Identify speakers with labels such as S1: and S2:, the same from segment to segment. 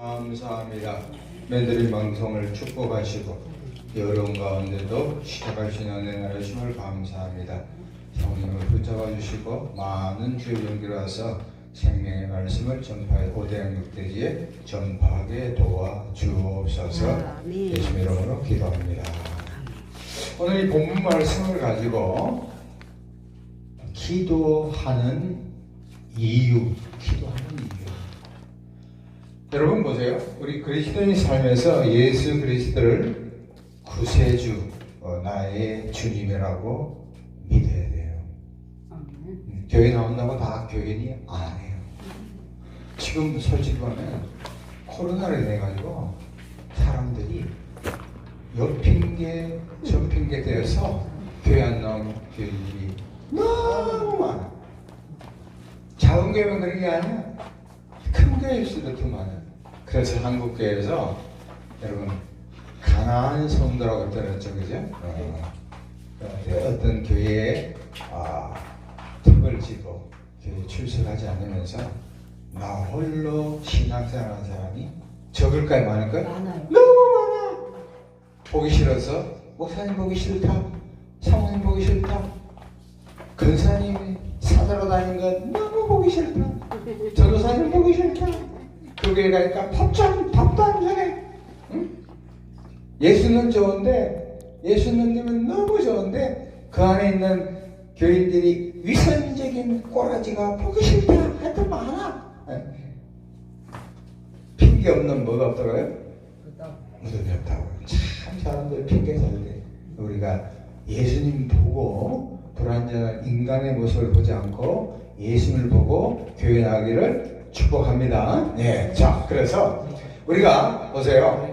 S1: 감사합니다. 매드린 방송을 축복하시고 여러분 가운데도 있는 은혜 나누심을 감사합니다. 성령을 붙잡아 주시고 많은 주의 용기로 와서 생명의 말씀을 전파해 고대한 육대지에 전파하게 도와 주옵소서
S2: 아멘.
S1: 예수 이름으로 기도합니다. 오늘 이 본문 말씀을 가지고 기도하는 이유. 여러분 보세요. 우리 그리스도인 삶에서 예수 그리스도를 구세주, 어, 나의 주님이라고 믿어야 돼요. 음, 교회 나온다고 다 교인이 아니에요. 지금 솔직히 말하면 코로나로 인해 가지고 사람들이 옆 핑계, 저 핑계 대서 교회 안 나오는 교인들이 너무 많아. 작은 교회만 그런 게 아니야. 큰 교회일수록 더 많아요. 그래서 한국교회에서 여러분 가난한 성도라고 들었죠, 그죠? 어, 어, 어떤 교회에 아, 턱을 지고 교회 출석하지 않으면서 나 홀로 신앙생활하는 사람이 적을까요, 많을까요?
S2: 많아요.
S1: 너무 많아. 보기 싫어서 목사님 보기 싫다. 사모님 보기 싫다. 근사님이 사자로 다니는 건 너무 보기 싫다. 전도사님 보기 싫다. 교회 가니까 밥좀 밥도 안 주네. 응? 예수는 좋은데 예수님은 너무 좋은데 그 안에 있는 교인들이 위선적인 꼬라지가 보기 싫다. 하여튼 많아. 예. 핑계 없는 뭐가 없더라고요? 무덤이 없다고. 참 사람들 핑계 잘 돼. 우리가 예수님 보고 불완전한 인간의 모습을 보지 않고 예수님을 보고 교회 나가기를 축복합니다. 네. 자, 그래서 우리가 보세요.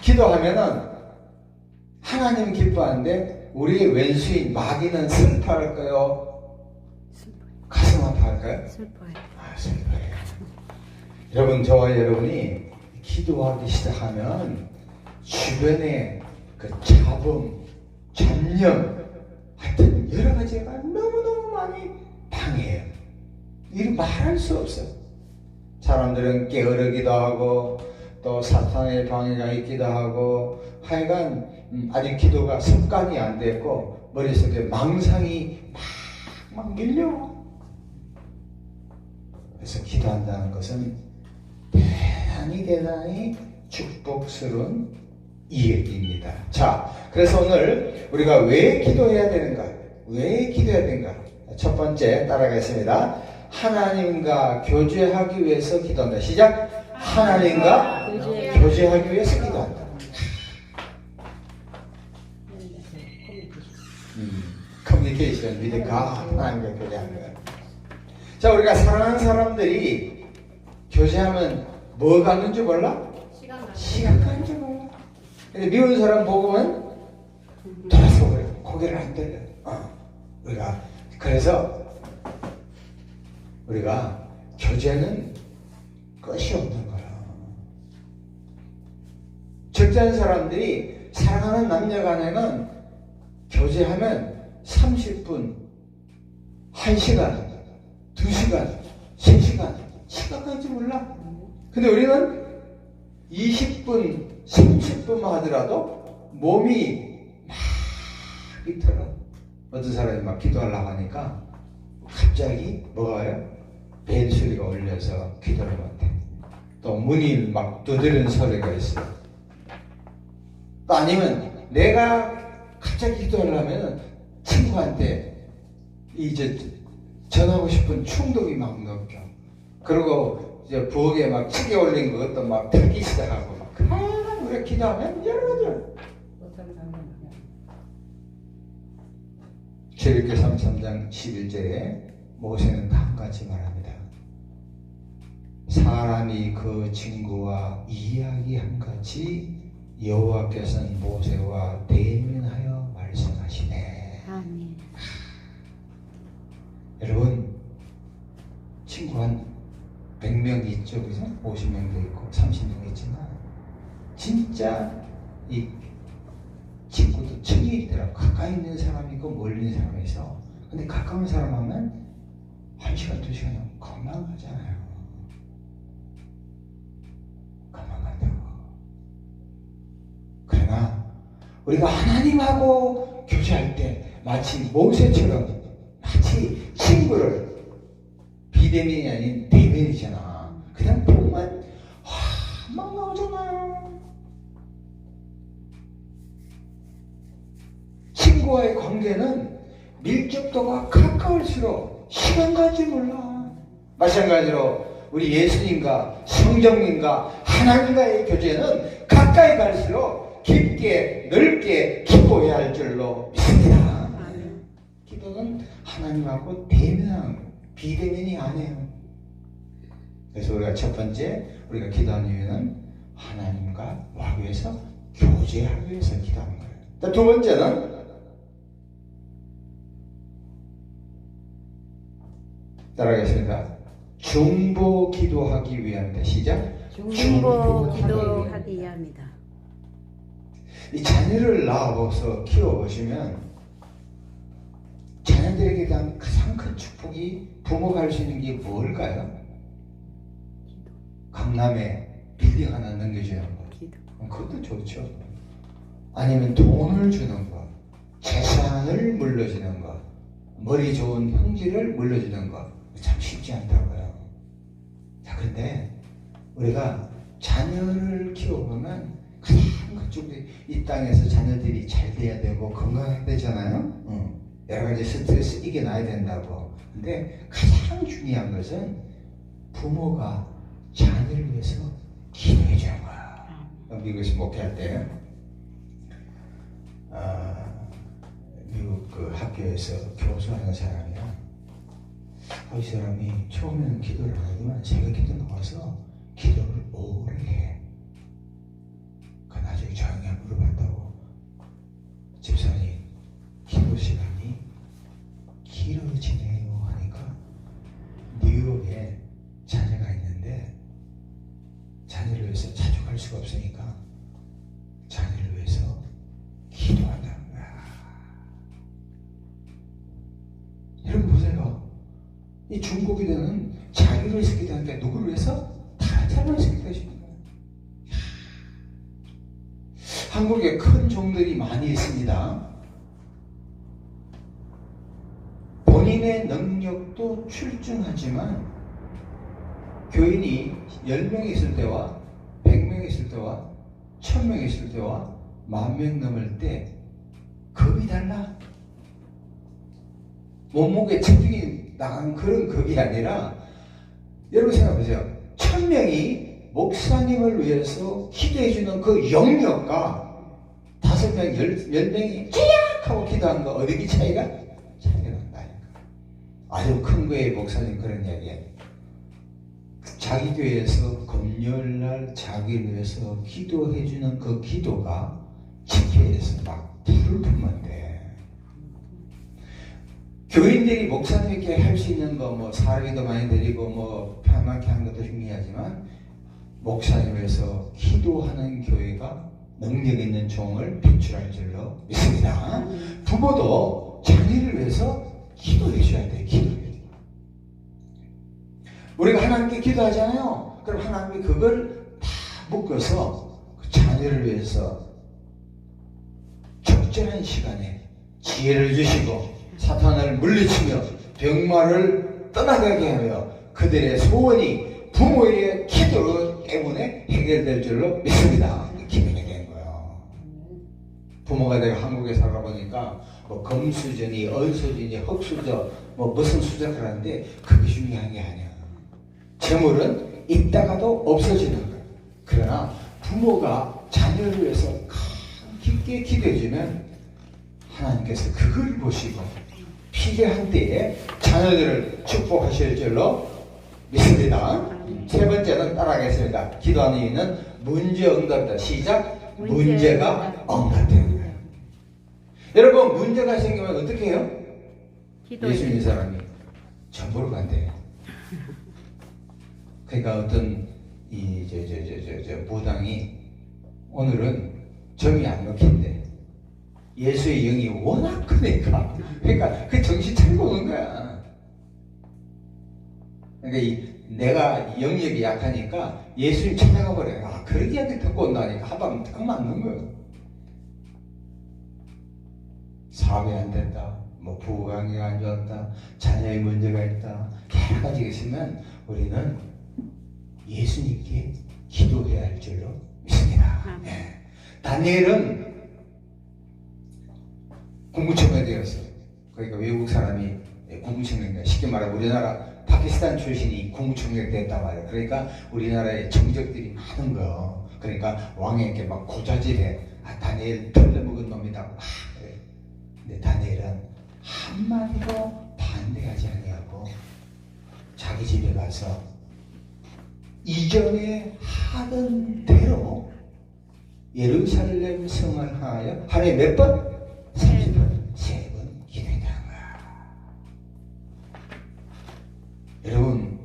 S1: 기도하면은 하나님 기뻐하는데 우리 왼수인 마귀는 슬퍼할까요? 가슴 아파할까요?
S2: 슬퍼요.
S1: 아, 슬퍼요. 여러분 저와 여러분이 기도하기 시작하면 주변에 그 잡음, 잡념, 하여튼 여러 가지가 너무너무 많이 방해해요. 이를 말할 수 없어요. 사람들은 게으르기도 하고 또 사탄의 방해가 있기도 하고 하여간 음, 아직 기도가 습관이 안 됐고 머릿속에 망상이 막, 막 밀려와. 그래서 기도한다는 것은 대단히 대단히 축복스러운 이야기입니다. 자, 그래서 오늘 우리가 왜 기도해야 되는가? 왜 기도해야 되는가? 첫 번째 따라가겠습니다. 하나님과 교제하기 위해서 기도한다. 시작. 하나님과
S2: 교제.
S1: 교제하기 위해서 기도한다. 음, 커뮤니케이션 with God 하나님과 교제하는 거야. 자, 우리가 사랑하는 사람들이 교제하면 뭐 가는 줄 몰라?
S2: 시간
S1: 가는 줄 몰라. 근데 미운 사람 보고만 돌아서 그래. 고개를 안 들려. 어. 우리가 그래서 우리가 교제는 끝이 없는 거야. 적잖은 사람들이 사랑하는 남녀 간에는 교제하면 30분, 1시간, 2시간, 3시간, 시간 갈지 몰라. 근데 우리는 20분, 30분만 하더라도 몸이 막 이틀어. 어떤 사람이 막 기도하려고 하니까 갑자기 뭐가 와요? 벨 소리가 울려서 기도를 못해. 또 문이 막 두드리는 소리가 있어. 또 아니면 내가 갑자기 기도하려면 친구한테 이제 전하고 싶은 충동이 막 넘겨. 그리고 이제 부엌에 막 찌개 올린 것도 막 들기 시작하고 막 그만 우리가 기도하면 여러 가지 제르케 33장 11절에 모세는 다음 같이 말합니다. 사람이 그 친구와 이야기한 같이 여호와께서는 모세와 대면하여 말씀하시네.
S2: 아멘.
S1: 여러분 친구 한 100명 있죠, 그죠? 50명도 있고 30명 있지만 진짜 이 친구도 층이 있더라고. 가까이 있는 사람이 있고 멀리 있는 사람이 있어. 근데 가까운 사람 하면 한 시간, 두 시간 금방 가잖아요. 우리가 하나님하고 교제할 때 마치 모세처럼 마치 친구를 비대면이 아닌 대면이잖아. 그냥 보면 와막 나오잖아요. 친구와의 관계는 밀접도가 가까울수록 시간 가지 몰라. 마찬가지로 우리 예수님과 성령님과 하나님과의 교제는 가까이 갈수록 깊게 넓게 기도해야 할 줄로 믿습니다.
S2: 아멘.
S1: 기도는 하나님하고 대면한 비대면이 아니에요. 그래서 우리가 첫 번째 우리가 기도하는 이유는 하나님과 와기 위해서 교제하기 위해서 기도하는 거예요. 자, 두 번째는 따라가겠습니다. 중보 기도하기 위함이다. 시작.
S2: 중보 기도하기 위함이다.
S1: 이 자녀를 낳아서 키워보시면 자녀들에게 대한 가장 큰 축복이 부모가 할 수 있는 게 뭘까요? 강남에 빌딩 하나 넘겨주는 거.
S2: 기도.
S1: 그것도 좋죠. 아니면 돈을 주는 거, 재산을 물려주는 거, 머리 좋은 형제를 물려주는 거. 참 쉽지 않다고요. 자, 그런데 우리가 자녀를 키워보면 가장 그쪽에 이 땅에서 자녀들이 잘 돼야 되고 건강해야 되잖아요. 응. 여러 가지 스트레스 이겨놔야 된다고. 근데 가장 중요한 것은 부모가 자녀를 위해서 기도해 주는 거야. 미국에서 목회할 때, 아, 미국 그 학교에서 교수하는 사람이야. 어, 이 사람이 처음에는 기도를 안 하지만 새벽 기도 나와서 기도를 오래 해. 갈 수가 없으니까 자녀를 위해서 기도한다는 거야. 여러분 보세요. 이 중고 기도는 자기를 위해서 기도하는데 누구를 위해서? 다른 사람을 위해서 기도해주는 거예요. 한국에 큰 종들이 많이 있습니다. 본인의 능력도 출중하지만 교인이 10명 있을 때와 100명 있을 때와 1000명 있을 때와 만 명 넘을 때 급이 달라. 몸무게 체중이 나간 그런 급이 아니라 여러분 생각해보세요. 1000명이 목사님을 위해서 기도해주는 그 영역과 다섯 명, 열, 열 명이 찌약 하고 기도하는 거 어디 차이가? 차이가 난다니까. 아주 큰 거에 목사님 그런 이야기예요. 자기 교회에서 금요일 날 자기를 위해서 기도해 주는 그 기도가 집회에서 막 불을 돼. 교인들이 목사님께 할 수 있는 거뭐 사례도 많이 드리고 뭐 편하게 하는 것도 중요하지만 목사님을 위해서 기도하는 교회가 능력 있는 종을 배출할 줄로 믿습니다.
S2: 아멘.
S1: 부모도 자녀를 하나님께 기도하잖아요. 그럼 하나님이 그걸 다 묶어서 그 자녀를 위해서 적절한 시간에 지혜를 주시고 사탄을 물리치며 병마를 떠나가게 하며 그들의 소원이 부모의 기도 때문에 해결될 줄로 믿습니다. 기도가 된 거예요. 부모가 내가 한국에 살아보니까 뭐 금수저니 얼수저니 흑수저 뭐 무슨 수저를 하는데 그게 중요한 게 아니야. 재물은 있다가도 없어지는 거야. 그러나 부모가 자녀를 위해서 깊게 기도해주면 하나님께서 그걸 보시고 필요한 때에 자녀들을 축복하실 줄로 믿습니다. 세 번째는 따라하겠습니다. 기도하는 이유는 문제 응답이다. 시작.
S2: 문제
S1: 문제가
S2: 응답.
S1: 응답되는 거예요. 여러분 문제가 생기면 어떻게 해요?
S2: 기도.
S1: 예수 믿는 사람이 전보로 간대. 그러니까 어떤 이저저 무당이 오늘은 점이 안 먹힌대. 예수의 영이 워낙 크니까. 그러니까 그 정신 차리고 오는 거야. 그러니까 이 내가 영역이 약하니까 예수님 찾아가 버려. 아 그런 이야기 듣고 온다니까 한방 딱 맞는 거예요. 사업이 안 된다, 뭐 부부관계가 안 좋았다, 자녀의 문제가 있다, 여러 가지가 있으면 우리는 예수님께 기도해야 할 줄로 믿습니다. 예. 다니엘은 공부청년되었어. 그러니까 외국 사람이 공부청년, 쉽게 말하면 우리나라 파키스탄 출신이 공부청년 됐단 말이야. 그러니까 우리나라에 정적들이 많은 거. 그러니까 왕에게 막 고자질해. 아, 다니엘 털려먹은 놈이다. 막 그래. 근데 다니엘은 한마디도 반대하지 아니하고 자기 집에 가서 이전에 하던 대로 예루살렘 성을 하여 하루에 몇 번? 30번, 세번 기도했다는 거야. 여러분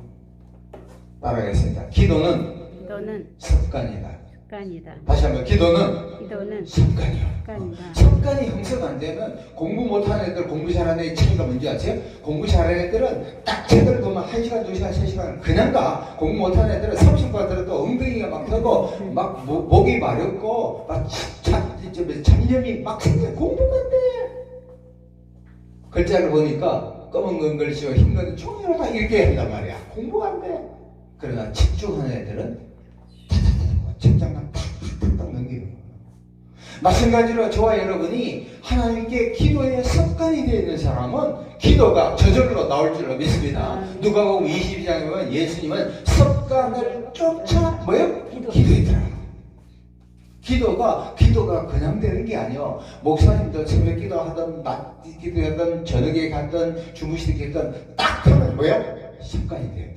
S1: 따라가겠습니다. 기도는
S2: 기도는
S1: 습관이다.
S2: 습관이다.
S1: 다시 한번 기도는
S2: 기도는
S1: 습관이야.
S2: 습관이다.
S1: 습관이 형성 안 되면 공부 못하는 애들 공부 잘하는 애들 차이가 뭔지 아세요? 공부 잘하는 애들은 딱 책을 보면 1시간, 2시간, 3시간 그냥 가 공부 못하는 애들은 30분 들어도 엉덩이가 막 펴고 막 목, 목이 마렵고 막 자, 저, 잡념이 막 생겨 공부가 안 돼. 글자를 보니까 검은 건 글씨와 흰 건 종이로 다 이렇게 한단 말이야 공부가 안 돼. 그러나 집중하는 애들은 마찬가지로 저와 여러분이 하나님께 기도의 습관이 되어 있는 사람은 기도가 저절로 나올 줄로 믿습니다. 누가복음 22장에 보면 예수님은 습관을 쫓아 뭐요? 기도했더라. 기도가 기도가 그냥 되는 게 아니요. 목사님도 새벽 기도하던 낮 기도하던 저녁에 갔던 주무실 때 했던 딱 하면 뭐요? 습관이 돼요.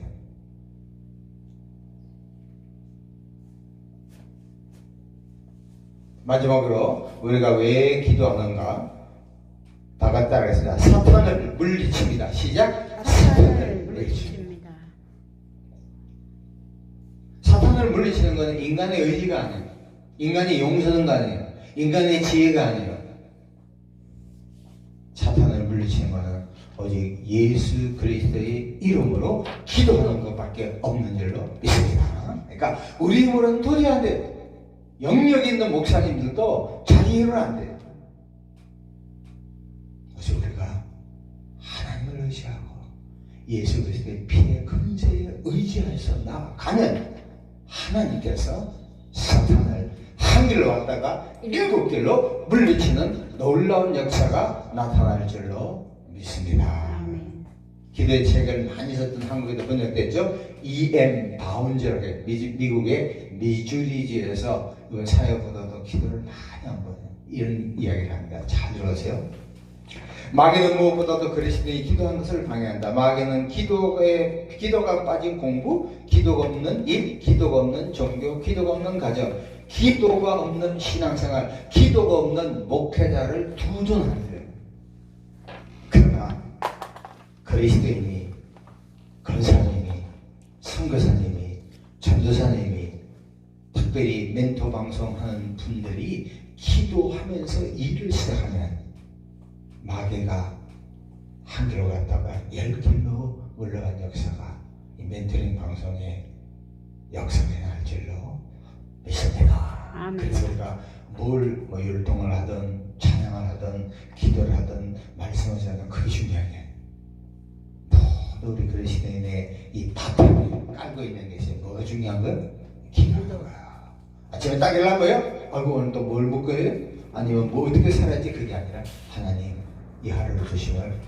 S1: 마지막으로 우리가 왜 기도하는가? 다 같이 따라하겠습니다. 사탄을 물리칩니다. 시작.
S2: 사탄을 물리칩니다.
S1: 사탄을 물리치는 것은 인간의 의지가 아니에요. 인간의 용서는가 아니에요. 인간의 지혜가 아니에요. 사탄을 물리치는 것은 오직 예수 그리스도의 이름으로 기도하는 것밖에 없는 줄로 믿습니다. 그러니까 우리 힘으로는 도저히 안 돼요. 영역 있는 목사님들도 자기 힘으로 안 돼요. 그래서 우리가 하나님을 의지하고 예수 그리스도의 피의 근세에 의지해서 나아가면 하나님께서 사탄을 한 길로 왔다가 일곱 길로 물리치는 놀라운 역사가 나타날 줄로 믿습니다.
S2: 아멘.
S1: 기도의 책을 많이 썼던 한국에도 번역됐죠. E.M. 바운즈라고 해요. 미, 미국의 미주리주에서 사역보다도 기도를 많이 한 거예요. 이런 이야기를 합니다. 잘 들어보세요. 마귀는 무엇보다도 그리스도의 기도한 것을 방해한다. 마귀는 기도에 기도가 빠진 공부, 기도가 없는 일, 기도가 없는 종교, 기도가 없는 가정, 기도가 없는 신앙생활, 기도가 없는 목회자를 두둔한대요. 그리스도인이 권사님이 선교사님이 전도사님이 특별히 멘토 방송하는 분들이 기도하면서 일을 시작하면 마귀가 한 길로 갔다가 열 길로 올라간 역사가 이 멘토링 방송의 역사에 날 줄로 믿습니다. 그래서 우리가 뭘뭐 율동을 하든 찬양을 하든 기도를 하든 말씀을 하든 그게 중요한 게 아니에요. 모두 우리 그리스도인의 이 바탕을 깔고 있는 것이 뭐가 중요한 거예요? 거야. 아침에 딱 일어난 거예요? 아이고 오늘 또뭘 먹고요? 아니면 뭐 어떻게 살아야지 그게 아니라 하나님 이 하루를 주심을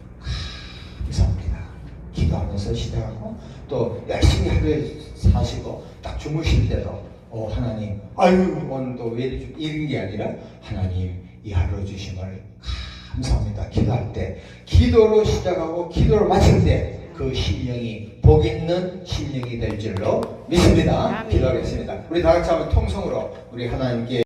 S1: 감사합니다. 기도하면서 시작하고 또 열심히 하루에 사시고 딱 주무실 때도 어 하나님 아유 오늘 또왜 이렇게 이런 게 아니라 하나님 이 하루 주심을 감사합니다. 기도할 때 기도로 시작하고 기도로 마칠 때 그 심령이 복 있는 심령이 될 줄로 믿습니다. 기도하겠습니다. 우리 다 같이 한번 통성으로 우리 하나님께